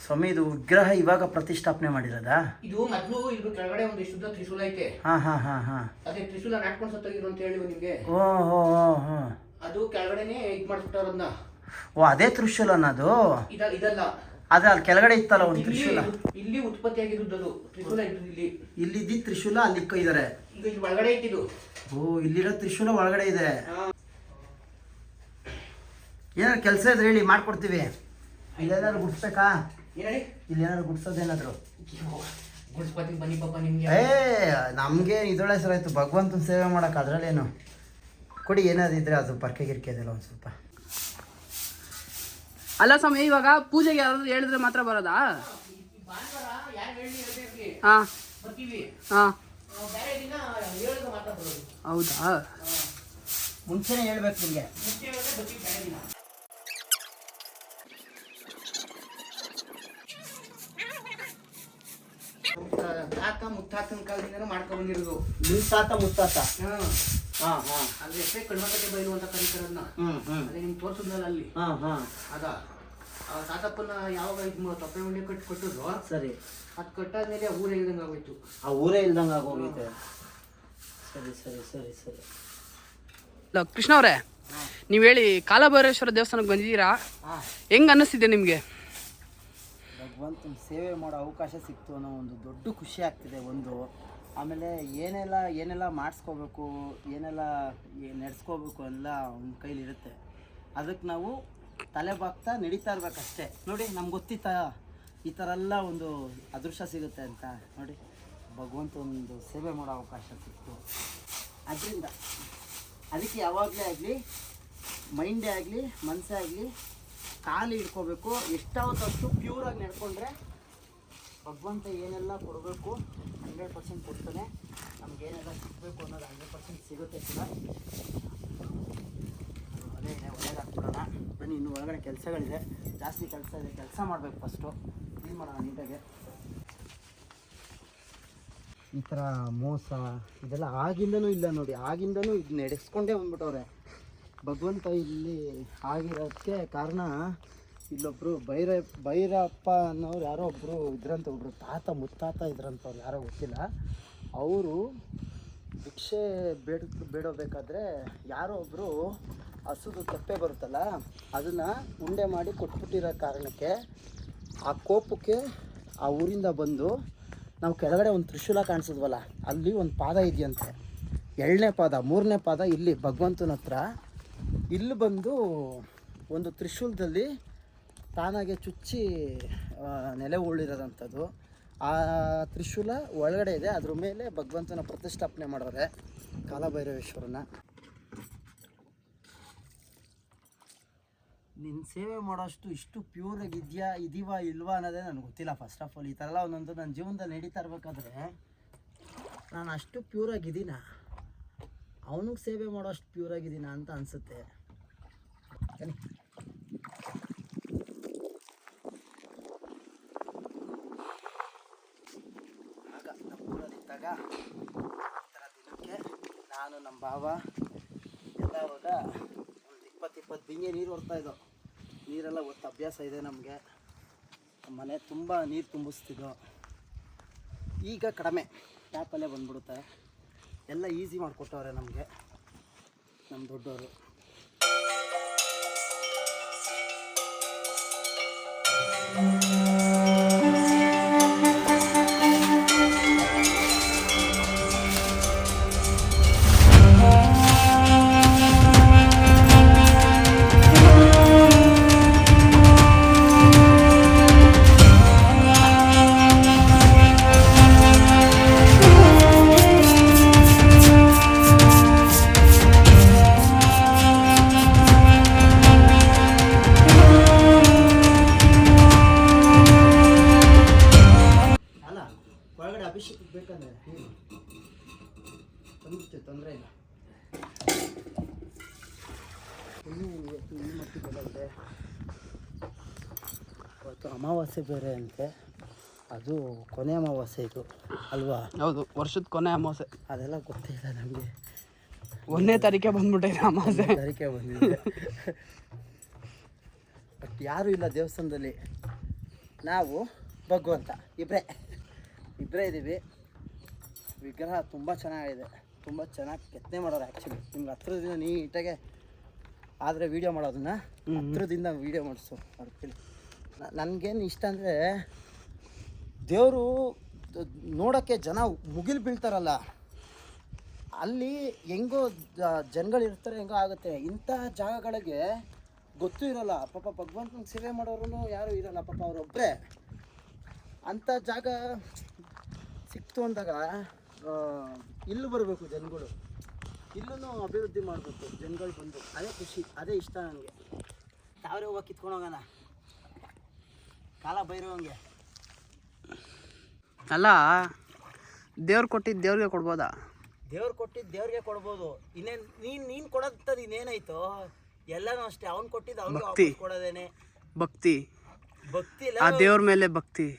ಸ್ವಾಮಿ ಇದು ವಿಗ್ರಹ ಇವಾಗ ಪ್ರತಿಷ್ಠಾಪನೆ ಮಾಡಿರೋದಾ? ಇದು ಮೊದಲು ಇದು ಕೆಳಗಡೆ ಒಂದು ಶುದ್ಧ ತ್ರಿಶೂಲ ಐತೆ. ಹಾ ಹಾ ಹಾ ಹಾ. ಅದೇ ತ್ರಿಶೂಲ ನಾಟ್ಕೊಂಡು ಸತ್ತೋಗಿರು ಅಂತ ಹೇಳಿ ನಿಮಗೆ. ಓ ಹೋ ಹೋ ಹೋ. ಅದು ಕೆಳಗಡೆನೆ ಇದು ಮಾಡಿಸ್ಬಿಟ್ಟವ್ರನ್ನ ಓ ಅದೇ ತ್ರಿಶೂಲ ಅನ್ನೋದು ಇದ ಇದಲ್ಲ. ಅದೇ ಅಲ್ಲಿ ಕೆಳಗಡೆ ಇತ್ತಲ್ಲ ಒಂದು ತ್ರಿಶೂಲ? ಇಲ್ಲಿ ಉತ್ಪತ್ತಿ ಆಗಿರೋದು ಅದು. ತ್ರಿಶೂಲ ಇದ್ದು ಇಲ್ಲಿ. ಇಲ್ಲಿದ್ದ ತ್ರಿಶೂಲ ಅಲ್ಲಿ ಇದಾರೆ ಈಗ ಇಲ್ಲಿ ಒಳಗಡೆ ಇಟ್ಟಿದ್ದು. ಓ ಇಲ್ಲಿರೋ ತ್ರಿಶೂಲ ಒಳಗಡೆ ಇದೆ. ಏನಾದ್ರು ಕೆಲಸ ಇದ್ರೆ ಹೇಳಿ ಮಾಡ್ಕೊಡ್ತೀವಿ. ಇಲ್ಲೇನಾದ್ರು ಗುಡ್ಸ್ಬೇಕಾ? ಹೇಳಿ ಇಲ್ಲಿ ಏನಾದ್ರು ಗುಡ್ಸೋದೇನಾದ್ರು ಗುಡ್ಸ್ಪತಿಗೆ ಬನ್ನಿ ಪಾಪ ನಿಮ್ಗೆ. ಏ ನಮಗೆ ಇದೊಳ್ಳೆ ಹೆಸರು ಆಯ್ತು. ಭಗವಂತನ ಸೇವೆ ಮಾಡೋಕೆ ಅದರಲ್ಲೇನು? ಕೊಡಿ ಏನಾದ್ರು ಇದ್ರೆ ಅದು ಪರ್ಕೆ ಗಿರ್ಕೆ ಇದೆಲ್ಲ ಒಂದು ಸ್ವಲ್ಪ. ಅಲ್ಲ ಸ್ವಾಮಿ ಇವಾಗ ಪೂಜೆಗೆ ಯಾರಾದ್ರೂ ಹೇಳಿದ್ರೆ ಮಾತ್ರ ಬರೋದಾ? ಹಾಂ. ಬರ್ತೀವಿ. ಹಾಂ. ಬೇರೆ ದಿನ ಹೇಳಿದ್ರೆ ಮಾತ್ರ ಬರೋದು. ಹೌದಾ? ಮುಂಚೆನೇ ಹೇಳ್ಬೇಕು ನಿಮಗೆ ಮುಂಚೆ ಹೇಳಿದ್ರೆ ಬರ್ತೀವಿ ಬೇರೆ ದಿನ ತಾತ ಮುತ್ತಾತನ ಕಾಲದಿಂದನೂ ಮಾಡ್ಕೊಂಡ್ ಬಂದಿರೋದು. ನಿಮ್ಮ ತಾತ ಮುತ್ತಾತ. ಹಾಂ. ಹಾ ಹಾಂ. ಅಲ್ಲಿ ಎಷ್ಟೇ ಕಣ್ಮಕಟ್ಟೆ ಬೈಲು ಅಂತ ಕರೀತಾರನ್ನ ಅದೇ ನಿಮ್ಗೆ ತೋರ್ಸಿದ್ನಲ್ಲ ಅಲ್ಲಿ. ಹಾಂ ಹಾಂ. ಅದ. ಆ ತಾತಪ್ಪನ ಯಾವಾಗ ಇದು ತೊಪ್ಪೆ ಉಂಡೆ ಕಟ್ಟಿ ಕೊಟ್ಟಿದ್ರು ಸರಿ. ಅದು ಕಟ್ಟಾದ್ಮೇಲೆ ಊರೇ ಇಲ್ದಂಗೆ ಆಗೋಯ್ತು. ಆ ಊರೇ ಇಲ್ದಂಗೆ ಆಗೋಗೈತೆ. ಸರಿ ಸರಿ ಸರಿ ಸರಿ. ಇಲ್ಲ ಕೃಷ್ಣ ಅವರೇ ನೀವು ಹೇಳಿ ಕಾಲಭೈರೇಶ್ವರ ದೇವಸ್ಥಾನಕ್ಕೆ ಬಂದಿದ್ದೀರಾ? ಹೆಂಗ್ ಅನ್ನಿಸ್ತಿದೆ ನಿಮಗೆ? ಭಗವಂತನ ಸೇವೆ ಮಾಡೋ ಅವಕಾಶ ಸಿಕ್ತು ಅನ್ನೋ ಒಂದು ದೊಡ್ಡ ಖುಷಿ ಆಗ್ತಿದೆ ಒಂದು. ಆಮೇಲೆ ಏನೆಲ್ಲ ಏನೆಲ್ಲ ಮಾಡಿಸ್ಕೋಬೇಕು, ಏನೆಲ್ಲ ನಡೆಸ್ಕೋಬೇಕು ಎಲ್ಲ ಅವ್ನ ಕೈಲಿರುತ್ತೆ ಅದಕ್ಕೆ ನಾವು ತಲೆ ಬಾಗ್ತಾ ನಡೀತಾ ಇರ್ಬೇಕಷ್ಟೇ. ನೋಡಿ, ನಮ್ಗೆ ಗೊತ್ತಿತ್ತ? ಈ ಥರ ಎಲ್ಲ ಒಂದು ಅದೃಷ್ಟ ಸಿಗುತ್ತೆ ಅಂತ. ನೋಡಿ, ಭಗವಂತ ಒಂದು ಸೇವೆ ಮಾಡೋ ಅವಕಾಶ ಸಿಕ್ತು. ಅದರಿಂದ ಅದಕ್ಕೆ ಯಾವಾಗಲೇ ಆಗಲಿ, ಮೈಂಡೇ ಆಗಲಿ, ಮನಸ್ಸೇ ಆಗಲಿ ಕಾಲು ಇಟ್ಕೋಬೇಕು ಎಷ್ಟಾವತ್ತಷ್ಟು ಪ್ಯೂರಾಗಿ ನಡ್ಕೊಂಡ್ರೆ ಭಗವಂತ ಏನೆಲ್ಲ ಕೊಡಬೇಕು ಹಂಡ್ರೆಡ್ ಪರ್ಸೆಂಟ್ ಕೊಡ್ತಾನೆ. ನಮಗೇನೆಲ್ಲ ಸಿಗಬೇಕು ಅನ್ನೋದು ಹಂಡ್ರೆಡ್ ಪರ್ಸೆಂಟ್ ಸಿಗುತ್ತೆ ಕೂಡ. ಒಳ್ಳೇದಾಗ್ಬಿಡೋಣ. ಬನ್ನಿ, ಇನ್ನು ಒಳಗಡೆ ಕೆಲಸಗಳಿದೆ. ಜಾಸ್ತಿ ಕೆಲಸ ಇದೆ, ಕೆಲಸ ಮಾಡಬೇಕು ಫಸ್ಟು ಕ್ಲೀನ್ ಮಾಡೋಣ ನೀಟಾಗೆ. ಈ ಥರ ಮೋಸ, ಇದೆಲ್ಲ ಆಗಿಂದನೂ ಇಲ್ಲ ನೋಡಿ. ಆಗಿಂದನೂ ಇದು ನಡೆಸ್ಕೊಂಡೇ ಬಂದ್ಬಿಟ್ಟವ್ರೆ. ಭಗವಂತ ಇಲ್ಲಿ ಆಗಿರೋದಕ್ಕೆ ಕಾರಣ ಇಲ್ಲೊಬ್ಬರು ಬೈರ ಭೈರಪ್ಪ ಅನ್ನೋರು ಯಾರೋ ಒಬ್ಬರು ಇದ್ರಂತ ಒಬ್ಬರು ತಾತ, ಮುತ್ತಾತ ಇದ್ರಂತವ್ರು, ಯಾರೋ ಗೊತ್ತಿಲ್ಲ. ಅವರು ಭಿಕ್ಷೆ ಬೇಡ, ಬೇಡೋಬೇಕಾದ್ರೆ ಯಾರೋ ಒಬ್ಬರು ಹಸುದು ತೆಪ್ಪೆ ಬರುತ್ತಲ್ಲ, ಅದನ್ನು ಉಂಡೆ ಮಾಡಿ ಕೊಟ್ಬಿಟ್ಟಿರೋ ಕಾರಣಕ್ಕೆ ಆ ಕೋಪಕ್ಕೆ ಆ ಊರಿಂದ ಬಂದು ನಾವು ಕೆಳಗಡೆ ಒಂದು ತ್ರಿಶೂಲ ಕಾಣಿಸಿದ್ವಲ್ಲ, ಅಲ್ಲಿ ಒಂದು ಪಾದ ಇದೆಯಂತೆ. ಎರಡನೇ ಪಾದ, ಮೂರನೇ ಪಾದ ಇಲ್ಲಿ ಭಗವಂತನ ಹತ್ರ ಇಲ್ಲಿ ಬಂದು ಒಂದು ತ್ರಿಶೂಲದಲ್ಲಿ ತಾನಾಗೆ ಚುಚ್ಚಿ ನೆಲೆ ಉಳಿರೋದಂಥದ್ದು ಆ ತ್ರಿಶೂಲ ಒಳಗಡೆ ಇದೆ. ಅದ್ರ ಮೇಲೆ ಭಗವಂತನ ಪ್ರತಿಷ್ಠಾಪನೆ ಮಾಡೋರೆ ಕಾಲಭೈರವೇಶ್ವರನ. ನಿನ್ನ ಸೇವೆ ಮಾಡೋಷ್ಟು ಇಷ್ಟು ಪ್ಯೂರಾಗಿ ಇದೆಯಾ, ಇದೀವಾ ಇಲ್ವಾ ಅನ್ನೋದೇ ನನಗೆ ಗೊತ್ತಿಲ್ಲ. ಫಸ್ಟ್ ಆಫ್ ಆಲ್ ಈ ಥರ ಎಲ್ಲ ಒಂದೊಂದು ನನ್ನ ಜೀವನದಲ್ಲಿ ನಡೀತಾ ಇರಬೇಕಾದ್ರೆ ನಾನು ಅಷ್ಟು ಪ್ಯೂರಾಗಿದ್ದೀನ ಅವನಿಗೆ ಸೇವೆ ಮಾಡೋಷ್ಟು ಪ್ಯೂರ್ ಆಗಿದ್ದೀನ ಅಂತ ಅನಿಸುತ್ತೆ. ಬನ್ನಿ. ಆಗ ದಿನಕ್ಕೆ ನಾನು, ನಮ್ಮ ಭಾವ, ಎಲ್ಲ ಅವಾಗ ಒಂದು ಇಪ್ಪತ್ತು ಇಪ್ಪತ್ತು ಬಿಂಗೆ ನೀರು ಹೊರ್ತಾ ಇದ್ದೋ. ನೀರೆಲ್ಲ ಒತ್ತು ಅಭ್ಯಾಸ ಇದೆ ನಮಗೆ. ನಮ್ಮ ಮನೆ ತುಂಬ ನೀರು ತುಂಬಿಸ್ತಿದ್ದೋ. ಈಗ ಕಡಿಮೆ. ಟ್ಯಾಪಲ್ಲೇ ಬಂದ್ಬಿಡುತ್ತೆ. ಎಲ್ಲ ಈಸಿ ಮಾಡಿಕೊಟ್ಟವ್ರೆ ನಮಗೆ. ನಮ್ಮ ದೊಡ್ಡವರು ಅಮಾವಾಸ್ಯೆ ಇದು ಅಲ್ವಾ? ಹೌದು ವರ್ಷದ ಕೊನೆ ಅಮಾವಾಸ್ಯೆ. ಅದೆಲ್ಲ ಗೊತ್ತಿಲ್ಲ ನಮಗೆ. ಒಂದನೇ ತಾರೀಕೆ ಬಂದ್ಬಿಟ್ಟಿದೆ ಅಮಾವಾಸ್ಯೆ. ತಾರೀಕೆ ಬಂದಿದೆ. ಬಟ್ ಯಾರೂ ಇಲ್ಲ ದೇವಸ್ಥಾನದಲ್ಲಿ. ನಾವು ಭಗವಂತ ಇಬ್ಬರೇ ಇಬ್ಬರೇ ಇದ್ದೀವಿ ವಿಗ್ರಹ ತುಂಬ ಚೆನ್ನಾಗಿದೆ. ತುಂಬ ಚೆನ್ನಾಗಿ ಕೆತ್ತನೆ ಮಾಡೋರು ಆ್ಯಕ್ಚುಲಿ ನಿಮ್ಗೆ ಹತ್ರದಿಂದ ನೀಟಾಗೆ ಆದರೆ ವೀಡಿಯೋ ಮಾಡೋದನ್ನ ಹತ್ರದಿಂದ ವೀಡಿಯೋ ಮಾಡಿಸು ಮಾಡ್ತೀನಿ ನನಗೇನು ಇಷ್ಟ ಅಂದರೆ ದೇವರು ನೋಡೋಕ್ಕೆ ಜನ ಮುಗಿಲು ಬೀಳ್ತಾರಲ್ಲ, ಅಲ್ಲಿ ಹೆಂಗೋ ಜ- ಜನಗಳು ಇರ್ತಾರೆ, ಹೆಂಗೋ ಆಗುತ್ತೆ. ಇಂಥ ಜಾಗಗಳಿಗೆ ಗೊತ್ತೂ ಇರಲ್ಲ. ಪಾಪ ಭಗವಂತನ ಸೇವೆ ಮಾಡೋರು ಯಾರೂ ಇರಲ್ಲ. ಪಾಪ ಅವರೊಬ್ಬರೇ ಅಂಥ ಜಾಗ ಸಿಕ್ತು ಅಂದಾಗ ಇಲ್ಲಿ ಬರಬೇಕು ಜನಗಳು. ಇಲ್ಲೂ ಅಭಿವೃದ್ಧಿ ಮಾಡಬೇಕು ಜನಗಳು ಬಂದು. ಅದೇ ಖುಷಿ. ಅದೇ ಇಷ್ಟ ನನಗೆ ತಾವರೇ ಹೋಗಿ ಕಿತ್ಕೊಂಡು ಹೋಗೋಣ. ಕಾಲ ಬೈರೋಂಗೆ ಅಲ್ಲ ದೇವ್ರು ಕೊಟ್ಟಿದ್ದು ದೇವ್ರಿಗೆ ಕೊಡ್ಬೋದಾ? ದೇವ್ರು ಕೊಟ್ಟಿದ್ದು ದೇವ್ರಿಗೆ ಕೊಡ್ಬೋದು. ಇನ್ನೇನು ನೀನು ನೀನು ಕೊಡೋದ್ ಇನ್ನೇನಾಯ್ತು? ಎಲ್ಲನೂ ಅಷ್ಟೇ. ಅವ್ನು ಕೊಟ್ಟಿದ್ದು ಅವ್ನು ಭಕ್ತಿ. ವಾಪಸ್ ಕೊಡೋದೇನೆ. ಭಕ್ತಿ. ಭಕ್ತಿ ಆ ದೇವ್ರ ಮೇಲೆ ಭಕ್ತಿ.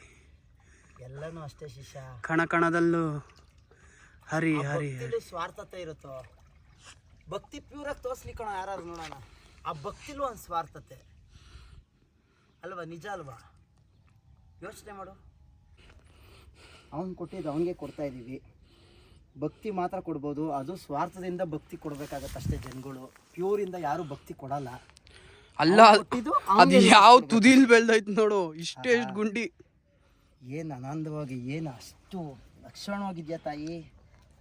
ಎಲ್ಲನೂ ಅಷ್ಟೇ ಶಿಷ್ಯ. ಕಣ ಕಣದಲ್ಲೂ ಹರಿ ಆ ಹರಿ ಭಕ್ತಿಲಿ ಸ್ವಾರ್ಥತೆ ಇರುತ್ತೋ? ಭಕ್ತಿ ಪ್ಯೂರಾಗಿ ತೋರಿಸ್ಲಿಕ್ಕಣ ಯಾರು ನೋಡೋಣ. ಆ ಭಕ್ತಿಲೂ ಒಂದು ಸ್ವಾರ್ಥತೆ. ಅಲ್ವಾ? ನಿಜ ಅಲ್ವಾ? ಯೋಚನೆ ಮಾಡು. ಅವ್ನು ಕೊಟ್ಟಿದ್ದು ಅವನಿಗೆ ಕೊಡ್ತಾ ಇದ್ದೀವಿ ಭಕ್ತಿ ಮಾತ್ರ ಕೊಡ್ಬೋದು. ಅದು ಸ್ವಾರ್ಥದಿಂದ ಭಕ್ತಿ ಕೊಡಬೇಕಾಗತ್ತೆ ಅಷ್ಟೇ ಜನಗಳು. ಪ್ಯೂರಿಂದ ಯಾರು ಭಕ್ತಿ ಕೊಡಲ್ಲ. ಅಲ್ಲ ಅದು ಯಾವ ತುದಿಲ್ ಬೆಳ್ದೈತ್ ನೋಡು. ಇಷ್ಟೇ ಇಷ್ಟು ಗುಂಡಿ. ಏನು ಆನಂದವಾಗಿ ಏನು ಅಷ್ಟು ಲಕ್ಷಣವಾಗಿದ್ಯಾ ತಾಯಿ?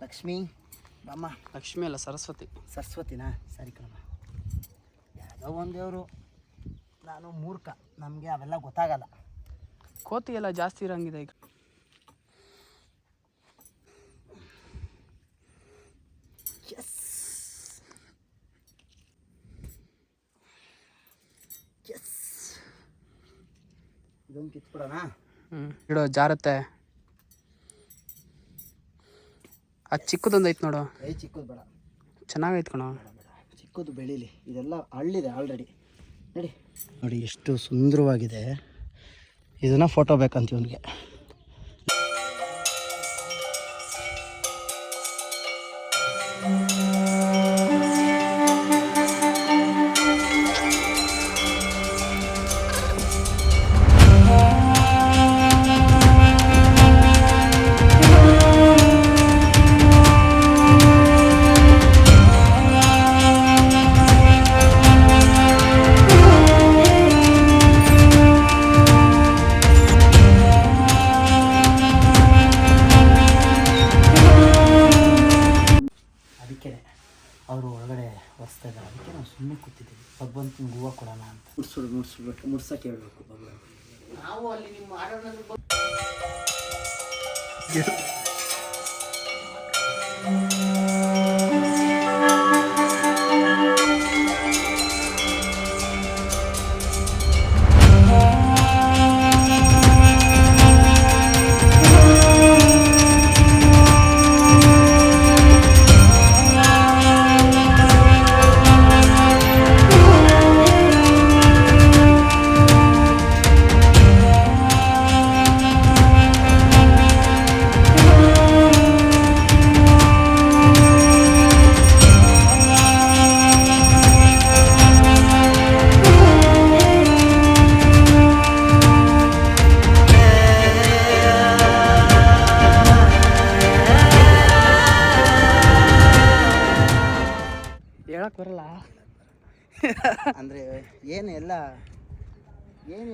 ಲಕ್ಷ್ಮಿ ಬಮ್ಮ. ಲಕ್ಷ್ಮಿ ಅಲ್ಲ ಸರಸ್ವತಿ. ಸರಸ್ವತಿನಾ? ಸರಿ ಕಣಮ್ಮ. ಯಾವುದೋ ಒಂದು ದೇವರು. ನಾನು ಮೂರ್ಖ. ನಮಗೆ ಅವೆಲ್ಲ ಗೊತ್ತಾಗಲ್ಲ. ಕೋತಿ ಎಲ್ಲ ಜಾಸ್ತಿ ಇರಂಗಿದೆ ಈಗ. ಇದೊಂದು ಕಿತ್ಬಿಡೋಣ? ಹ್ಞೂ ಇಡೋ ಜಾರತ್ತೆ. ಅದು ಚಿಕ್ಕದೊಂದು ಐತೆ ನೋಡು. ಕೈ ಚಿಕ್ಕದು ಬೇಡ. ಚೆನ್ನಾಗೈತೆ ಕಣೋ. ಚಿಕ್ಕದು ಬೆಳೀಲಿ. ಇದೆಲ್ಲ ಹಳ್ಳಿದೆ ಆಲ್ರೆಡಿ ನೋಡಿ. ನೋಡಿ ಎಷ್ಟು ಸುಂದರವಾಗಿದೆ. ಇದನ್ನ ಫೋಟೋ ಬೇಕಂತ ಇವನಿಗೆ. ಮುಡ್ಸೋದು ಮುಡ್ಸ್ಬೇಕು ಮುಡ್ಸಕ್ಕೆ ಹೇಳ್ಬೇಕು ಬಬ್ಲ ನಾವು ಅಲ್ಲಿ ನಿಮ್ಮ ಆಡೋಣ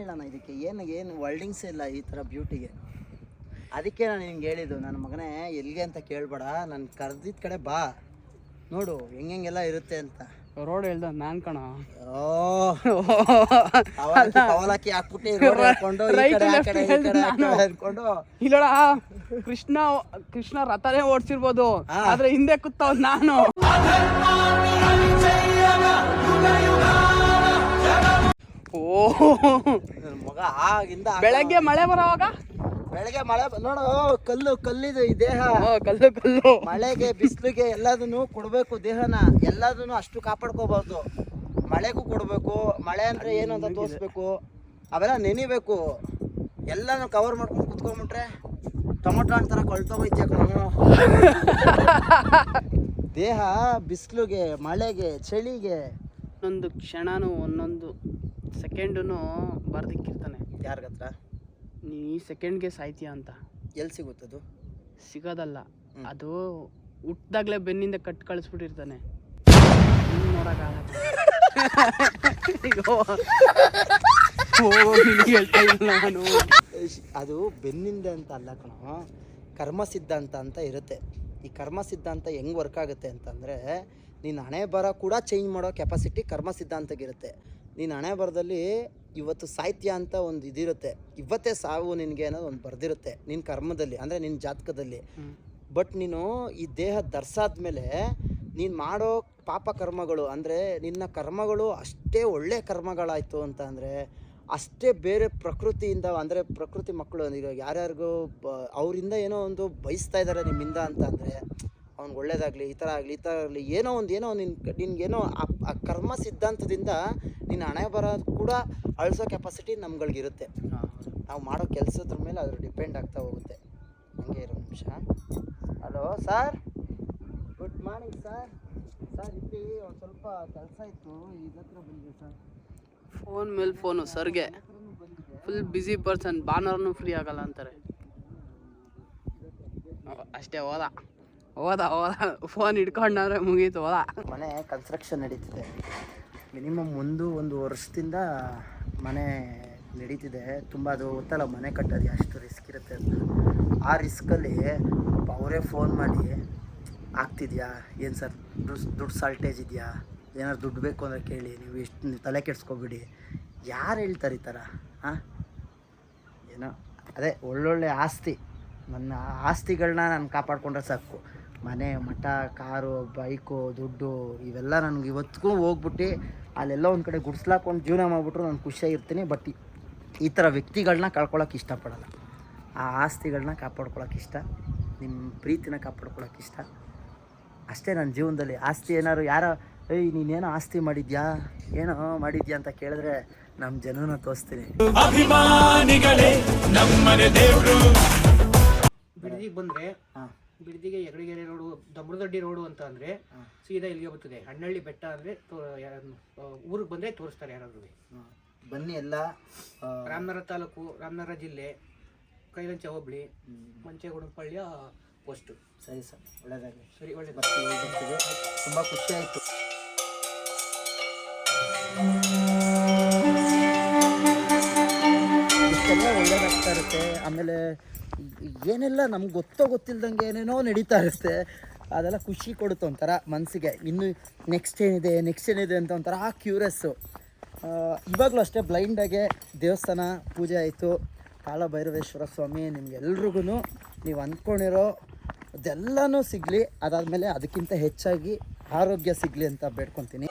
ಹೇಳೋಣ ಇದಕ್ಕೆ ಏನು ಏನು ವರ್ಲ್ಡಿಂಗ್ಸ್ ಇಲ್ಲ ಈ ಥರ ಬ್ಯೂಟಿಗೆ ಅದಕ್ಕೆ ನಾನು ನಿನ್ಗೆ ಹೇಳಿದ್ದು ನನ್ನ ಮಗನೇ ಎಲ್ಲಿಗೆ ಅಂತ ಕೇಳಬೇಡ ನಾನು ಕರೆದಿದ್ದ ಕಡೆ ಬಾ. ನೋಡು ಹೆಂಗೆಲ್ಲ ಇರುತ್ತೆ ಅಂತ. ರೋಡ್ ಹೇಳ್ದ ನಾನ್ ಕಣ. ಓ ಅವಲಕ್ಕಿ ಹಾಕ್ಬಿಟ್ಟು ರೋಡ್ ನಾನು. ಇಲ್ಲಡ ಕೃಷ್ಣ ಕೃಷ್ಣ ರಥನೇ ಓಡಿಸಿರ್ಬೋದು. ಆದ್ರೆ ಹಿಂದೆ ಕುತ್ತ ನಾನು. ಓ. ಮಗ ಆಗಿಂದ ಬೆಳಗ್ಗೆ ಮಳೆ ಬರೋವಾಗ ಬೆಳಗ್ಗೆ ಮಳೆ ನೋಡು ಕಲ್ಲು ಕಲ್ಲಿದು ಈ ದೇಹ. ಕಲ್ಲು ಕಲ್ಲು. ಮಳೆಗೆ ಬಿಸಿಲಿಗೆ ಎಲ್ಲದನ್ನು ಕೊಡಬೇಕು ದೇಹನ. ಎಲ್ಲದನ್ನು ಅಷ್ಟು ಕಾಪಾಡ್ಕೋಬಾರ್ದು. ಮಳೆಗೂ ಕೊಡಬೇಕು ಮಳೆ ಅಂದ್ರೆ ಏನು ಅಂತ ತೋರಿಸ್ಬೇಕು. ಅವೆಲ್ಲ ನೆನಿಬೇಕು. ಎಲ್ಲಾನು ಕವರ್ ಮಾಡ್ಕೊಂಡು ಕುತ್ಕೊಂಡ್ಬಿಟ್ರೆ ಟೊಮೊಟೊ ಹಣ್ಣು ಥರ ಕೊಳ್ತೋಗೈತೆ. ದೇಹ ಬಿಸಿಲಿಗೆ ಮಳೆಗೆ ಚಳಿಗೆ. ಒಂದೊಂದು ಕ್ಷಣನೂ ಒಂದೊಂದು. ಸೆಕೆಂಡನು ಬರ್ದಿಕ್ಕಿರ್ತಾನೆ ಯಾರಿಗತ್ರ? ನೀ ಸೆಕೆಂಡ್ಗೆ ಸಾಯ್ತೀಯ ಅಂತ. ಎಲ್ಲಿ ಸಿಗುತ್ತದು? ಸಿಗೋದಲ್ಲ. ಅದು ಹುಟ್ಟಿದಾಗಲೇ ಬೆನ್ನಿಂದ ಕಟ್ ಕಳಿಸ್ಬಿಟ್ಟಿರ್ತಾನೆ. ನಾನು. ಅದು ಬೆನ್ನಿಂದ ಅಂತ ಅಲ್ಲ ಕಣೋ. ಕರ್ಮ ಸಿದ್ಧಾಂತ ಅಂತ ಇರುತ್ತೆ. ಈ ಕರ್ಮ ಸಿದ್ಧಾಂತ ಹೆಂಗೆ ವರ್ಕ್ ಆಗುತ್ತೆ ಅಂತಂದರೆ ನೀನು ಹಣೆ ಬರ ಕೂಡ ಚೇಂಜ್ ಮಾಡೋ ಕೆಪಾಸಿಟಿ ಕರ್ಮ ಸಿದ್ಧಾಂತಗಿರುತ್ತೆ ನೀನು ಹಣೆ ಬರದಲ್ಲಿ ಇವತ್ತು ಸಾಹಿತ್ಯ ಅಂತ ಒಂದು ಇದಿರುತ್ತೆ. ಇವತ್ತೇ ಸಾವು ನಿನಗೆ ಅನ್ನೋದು ಒಂದು ಬರೆದಿರುತ್ತೆ ನಿನ್ನ ಕರ್ಮದಲ್ಲಿ ಅಂದರೆ ನಿನ್ನ ಜಾತಕದಲ್ಲಿ. ಬಟ್ ನೀನು ಈ ದೇಹ ಧರ್ಸಾದ್ಮೇಲೆ ನೀನು ಮಾಡೋ ಪಾಪ ಕರ್ಮಗಳು ಅಂದರೆ ನಿನ್ನ ಕರ್ಮಗಳು ಅಷ್ಟೇ ಒಳ್ಳೆ ಕರ್ಮಗಳಾಯಿತು ಅಂತ ಅಂದರೆ ಅಷ್ಟೇ ಬೇರೆ ಪ್ರಕೃತಿಯಿಂದ ಅಂದರೆ ಪ್ರಕೃತಿ ಮಕ್ಕಳು ಈಗ ಯಾರ್ಯಾರಿಗೂ ಬ ಅವರಿಂದ ಏನೋ ಒಂದು ಬಯಸ್ತಾ ಇದ್ದಾರೆ ನಿಮ್ಮಿಂದ ಅಂತ ಅಂದರೆ ಅವ್ನಿಗೆ ಒಳ್ಳೇದಾಗಲಿ ಈ ಥರ ಆಗಲಿ ಈ ಥರ ಆಗಲಿ ಏನೋ ಒಂದು ಏನೋ ನಿನ್ನ ನಿನ್ಗೇನೋ ಆ ಆ ಕರ್ಮ ಸಿದ್ಧಾಂತದಿಂದ ನಿನ್ನ ಹಣೆ ಬರ ಕೂಡ ಅಳಿಸೋ ಕೆಪಾಸಿಟಿ ನಮ್ಗಳಿಗಿರುತ್ತೆ. ನಾವು ಮಾಡೋ ಕೆಲಸದ್ರ ಮೇಲೆ ಅದ್ರ ಡಿಪೆಂಡ್ ಆಗ್ತಾ ಹೋಗುತ್ತೆ. ಹಂಗೆ ಇರೋ ನಿಮಿಷ. Hello sir good morning sir sir ಇಲ್ಲಿ ಒಂದು ಸ್ವಲ್ಪ ಕೆಲಸ ಇತ್ತು. ಈಗ ಹತ್ರ ಬಂದಿದೆ ಸರ್ ಫೋನ್ ಮೇಲೆ ಫೋನು ಸರ್ಗೆ. ಫುಲ್ ಬ್ಯುಸಿ ಪರ್ಸನ್ ಭಾನುವಾರನೂ ಫ್ರೀ ಆಗಲ್ಲ ಅಂತಾರೆ. ಅಷ್ಟೇ ಹೋದ ಹೋದ ಹೋದ ಫೋನ್ ಹಿಡ್ಕೊಂಡವ್ರೆ ಮುಗೀತು ಹೋದ ಮನೆ ಕನ್ಸ್ಟ್ರಕ್ಷನ್ ನಡೀತಿದೆ. ಮಿನಿಮಮ್ ಒಂದು ಒಂದು ವರ್ಷದಿಂದ ಮನೆ ನಡೀತಿದೆ. ತುಂಬ ಅದು ಗೊತ್ತಲ್ಲ, ಮನೆ ಕಟ್ಟೋದು ಎಷ್ಟು ರಿಸ್ಕ್ ಇರುತ್ತೆ ಅಂತ. ಆ ರಿಸ್ಕಲ್ಲಿ ಅವರೇ ಫೋನ್ ಮಾಡಿ, ಆಗ್ತಿದ್ಯಾ? ಏನು ಸರ್ ದುಡ್ಡು ದುಡ್ಡು ಸಾಲ್ಟೇಜ್ ಇದೆಯಾ? ಏನಾದ್ರು ದುಡ್ಡು ಬೇಕು ಅಂದರೆ ಕೇಳಿ. ನೀವು ಎಷ್ಟು ನೀವು ತಲೆ ಕೆಡ್ಸ್ಕೊಬಿಡಿ. ಯಾರು ಹೇಳ್ತಾರೆ ಈ ಥರ ಹಾಂ ಏನೋ, ಅದೇ ಒಳ್ಳೊಳ್ಳೆ ಆಸ್ತಿ. ನನ್ನ ಆಸ್ತಿಗಳನ್ನ ನಾನು ಕಾಪಾಡ್ಕೊಂಡ್ರೆ ಸಾಕು. ಮನೆ ಮಠ ಕಾರು ಬೈಕು ದುಡ್ಡು ಇವೆಲ್ಲ ನನಗೆ ಇವತ್ತಿಗೂ ಹೋಗ್ಬಿಟ್ಟು ಅಲ್ಲೆಲ್ಲ ಒಂದು ಕಡೆ ಗುಡ್ಸ್ಲಾಕೊಂಡು ಜೀವನ ಮಾಡಿಬಿಟ್ರು ನಾನು ಖುಷಿಯಾಗಿರ್ತೀನಿ ಬಟ್ ಈ- ಥರ ವ್ಯಕ್ತಿಗಳನ್ನ ಕಳ್ಕೊಳಕ್ಕೆ ಇಷ್ಟಪಡಲ್ಲ. ಆ ಆಸ್ತಿಗಳನ್ನ ಕಾಪಾಡ್ಕೊಳಕ್ಕೆ ಇಷ್ಟ ನಿಮ್ಮ ಪ್ರೀತಿನ ಕಾಪಾಡ್ಕೊಳಕ್ಕೆ ಇಷ್ಟ. ಅಷ್ಟೇ ನನ್ನ ಜೀವನದಲ್ಲಿ. ಆಸ್ತಿ ಏನಾದ್ರು ಯಾರೋ ಏಯ್ ನೀನೇನೋ ಆಸ್ತಿ ಮಾಡಿದ್ಯಾ? ಏನೋ ಮಾಡಿದ್ಯಾ? ಅಂತ ಕೇಳಿದ್ರೆ ನಮ್ಮ ಜನನ ತೋರಿಸ್ತೀನಿ. ಬಿಡದಿಗೆ ಬಂದರೆ ಹಾಂ. ಬಿಡದಿಗೆ ಎರಡಿಗೆರೆ ರೋಡು ದಮ್ರದೊಡ್ಡಿ ರೋಡು ಅಂತ ಅಂದರೆ ಸೀದಾ ಇಲ್ಲಿಗೆ ಬರ್ತದೆ. ಹಣ್ಣಳ್ಳಿ ಬೆಟ್ಟ ಅಂದರೆ ಊರಿಗೆ ಬಂದರೆ ತೋರಿಸ್ತಾರೆ ಯಾರಾದ್ರೂ. ಬನ್ನಿ ಎಲ್ಲ ರಾಮನಗರ ತಾಲೂಕು ರಾಮನಗರ ಜಿಲ್ಲೆ ಕೈಲಂಚ ಹೋಬಳಿ ಮಂಚೇಗುಡಪಳ್ಳಿಯ ಪೋಸ್ಟ್ ಸರಿ ಸರ್ ಒಳ್ಳೇದಾಗಲಿ. ಸರಿ ಒಳ್ಳೆ ಬರ್ತೀವಿ. ತುಂಬ ಖುಷಿ ಆಯಿತು. ಇಷ್ಟೆಲ್ಲ ಇರುತ್ತೆ. ಆಮೇಲೆ ಏನೆಲ್ಲ ನಮ್ಗೆ ಗೊತ್ತೋ ಗೊತ್ತಿಲ್ದಂಗೆ ಏನೇನೋ ನಡೀತಾ ಇರುತ್ತೆ. ಅದೆಲ್ಲ ಖುಷಿ ಕೊಡುತ್ತೆ ಒಂಥರ ಮನಸ್ಸಿಗೆ ಇನ್ನು ನೆಕ್ಸ್ಟ್ ಏನಿದೆ ನೆಕ್ಸ್ಟ್ ಏನಿದೆ ಅಂತ ಒಂಥರ ಆ ಕ್ಯೂರಿಯಸ್ಸು ಇವಾಗಲೂ ಅಷ್ಟೇ ಬ್ಲೈಂಡಾಗೆ ದೇವಸ್ಥಾನ ಪೂಜೆ ಆಯಿತು. ಕಾಲಭೈರವೇಶ್ವರ ಸ್ವಾಮಿ ನಿಮ್ಗೆಲ್ರಿಗೂ ನೀವು ಅಂದ್ಕೊಂಡಿರೋ ಅದೆಲ್ಲನೂ ಸಿಗಲಿ. ಅದಾದಮೇಲೆ ಅದಕ್ಕಿಂತ ಹೆಚ್ಚಾಗಿ ಆರೋಗ್ಯ ಸಿಗಲಿ ಅಂತ ಬೇಡ್ಕೊತೀನಿ.